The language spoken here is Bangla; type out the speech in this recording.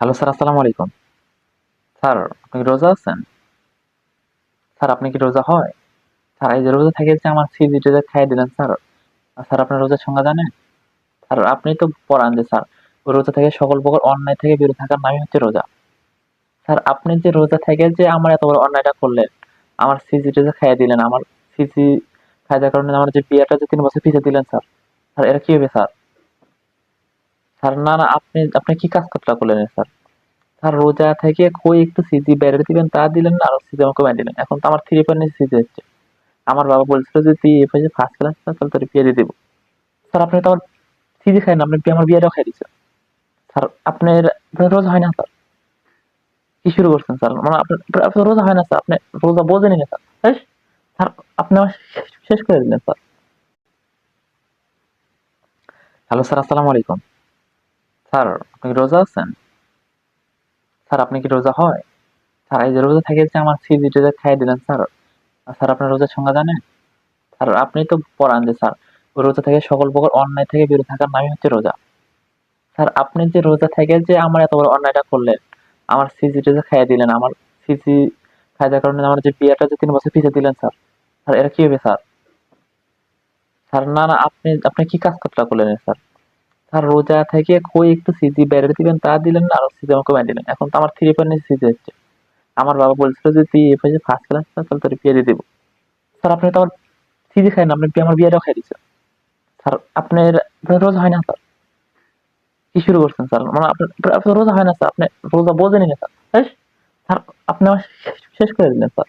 হ্যালো স্যার আসসালামু আলাইকুম। স্যার আপনি কি রোজা আছেন? স্যার আপনি কি রোজা হয়? স্যার এই যে রোজা থেকে যে আমার সিজিটা খাইয়ে দিলেন স্যার স্যার আপনার রোজার সংজ্ঞা জানেন? স্যার আপনি তো পড়ান যে স্যার রোজা থেকে সকল প্রকার অন্যায় থেকে বিরত থাকার নামই হচ্ছে রোজা। স্যার আপনি যে রোজা থেকে যে আমার এত বড় অন্যায়টা করলেন, আমার সিজি যে খাইয়ে দিলেন, আমার সিজি খাই দেওয়ার কারণে আমার যে বিয়েটা যে তিন বছর পিছিয়ে দিলেন স্যার স্যার এটা কি হবে স্যার স্যার, না না, আপনি আপনি কি কাজ করতে করলেন স্যার? স্যার, রোজা থেকে কই একটু সিজি বেড়ে দিবেন, তা দিলেন না, আর সিজি আমাকে বেড়ে দিলেন। এখন তো আমার থ্রি পয়েন্ট সিজি হচ্ছে। আমার বাবা বলছিল যে, তুই এফ ফার্স্ট ক্লাস তাহলে তোর বিয়ে দিয়ে দেবো। স্যার, আপনি তো আমার সিজি খাই না, আপনি আমার বিয়েটাও খাই দিচ্ছেন স্যার, আপনার রোজা হয় না, স্যার? কি শুরু করছেন, স্যার? মানে আপনার রোজা হয় না, স্যার? আপনি রোজা বোঝেনি না, স্যার। স্যার, আপনি আমার শেষ করে দিলেন, স্যার। হ্যালো, স্যার, আসসালামু আলাইকুম। স্যার, আপনি কি রোজা আছেন? স্যার, আপনি কি রোজা হয়? স্যার, এই যে রোজা থেকে যে আমার সিজিটা যে খাইয়ে দিলেন, স্যার। স্যার, আপনার রোজার সংজ্ঞা জানেন? স্যার, আপনি তো পড়ান যে, স্যার। রোজা থেকে সকল প্রকার অন্যায় থেকে বিরত থাকার নামই হচ্ছে রোজা। স্যার, আপনি যে রোজা থেকে যে আমার এত বড় অন্যায়টা করলেন, আমার সিজিটা যে খাইয়ে দিলেন, আমার সিজি খাই কারণে আমার যে বিয়েটা যে তিন বছর পিছিয়ে দিলেন, স্যার স্যার, এটা কি হবে, স্যার? স্যার, না না, আপনি আপনি কি কাজ করতে করলেন, স্যার? স্যার রোজা থেকে কই একটু সিজি বেড়ে দিবেন, তা দিলেন না, আর সিজি আমাকে বেড়ে দিলেন। এখন তো আমার থ্রি পয়েন্ট সিজি হচ্ছে। আমার বাবা বলছিল যে, তুই এ এফ ফার্স্ট ক্লাস তাহলে তোর বিয়ে দিয়ে দেবো। স্যার, আপনি তো আমার সিজি খাই না, আপনি আমার বিয়েটাও খাই দিচ্ছেন স্যার, আপনার রোজা হয় না, স্যার। কি শুরু করছেন, স্যার? মানে আপনার রোজা হয় না, স্যার? আপনি রোজা বোঝেনি না, স্যার। স্যার, আপনি আমার শেষ করে দিলেন, স্যার।